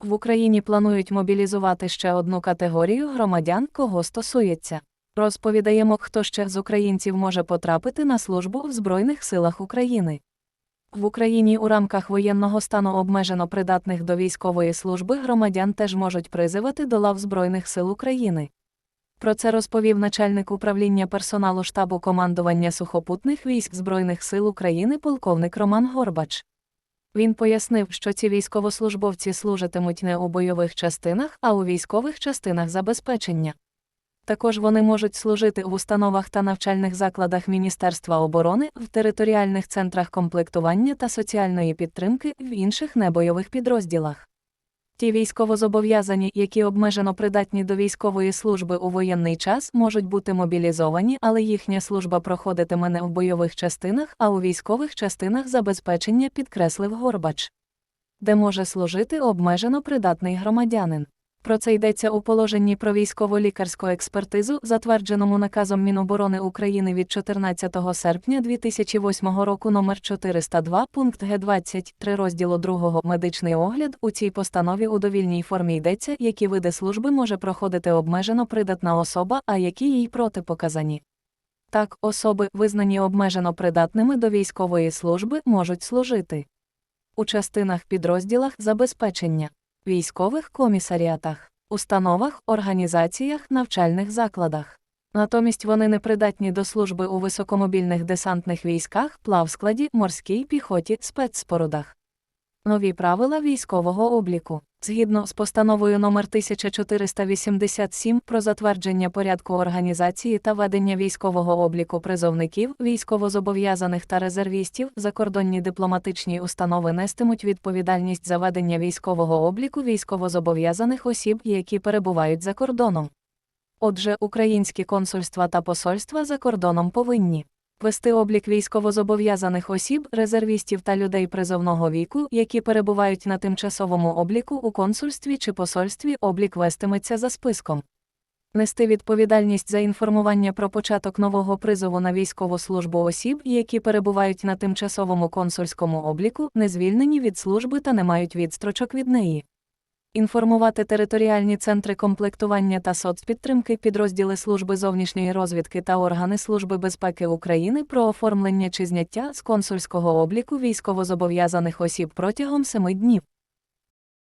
В Україні планують мобілізувати ще одну категорію громадян, кого стосується. Розповідаємо, хто ще з українців може потрапити на службу в Збройних силах України. В Україні у рамках воєнного стану обмежено придатних до військової служби громадян теж можуть призивати до лав Збройних сил України. Про це розповів начальник управління персоналу штабу командування сухопутних військ Збройних сил України полковник Роман Горбач. Він пояснив, що ці військовослужбовці служитимуть не у бойових частинах, а у військових частинах забезпечення. Також вони можуть служити в установах та навчальних закладах Міністерства оборони, в територіальних центрах комплектування та соціальної підтримки в інших небойових підрозділах. Ті військовозобов'язані, які обмежено придатні до військової служби у воєнний час, можуть бути мобілізовані, але їхня служба проходитиме не в бойових частинах, а у військових частинах забезпечення, підкреслив Горбач, де може служити обмежено придатний громадянин. Про це йдеться у положенні про військово-лікарську експертизу, затвердженому наказом Міноборони України від 14 серпня 2008 року номер 402 пункт Г20 розділу 2 медичний огляд. У цій постанові у довільній формі йдеться, які види служби може проходити обмежено придатна особа, а які їй протипоказані. Так, особи, визнані обмежено придатними до військової служби, можуть служити. У частинах підрозділах забезпечення військових комісаріатах, установах, організаціях, навчальних закладах. Натомість вони не придатні до служби у високомобільних десантних військах, плавскладі, морській піхоті, спецспорудах. Нові правила військового обліку. Згідно з постановою номер 1487 про затвердження порядку організації та ведення військового обліку призовників, військовозобов'язаних та резервістів, закордонні дипломатичні установи нестимуть відповідальність за ведення військового обліку військовозобов'язаних осіб, які перебувають за кордоном. Отже, українські консульства та посольства за кордоном повинні вести облік військовозобов'язаних осіб, резервістів та людей призовного віку, які перебувають на тимчасовому обліку у консульстві чи посольстві, облік вестиметься за списком. Нести відповідальність за інформування про початок нового призову на військову службу осіб, які перебувають на тимчасовому консульському обліку, не звільнені від служби та не мають відстрочок від неї. Інформувати територіальні центри комплектування та соцпідтримки, підрозділи служби зовнішньої розвідки та органи Служби безпеки України про оформлення чи зняття з консульського обліку військовозобов'язаних осіб протягом семи днів.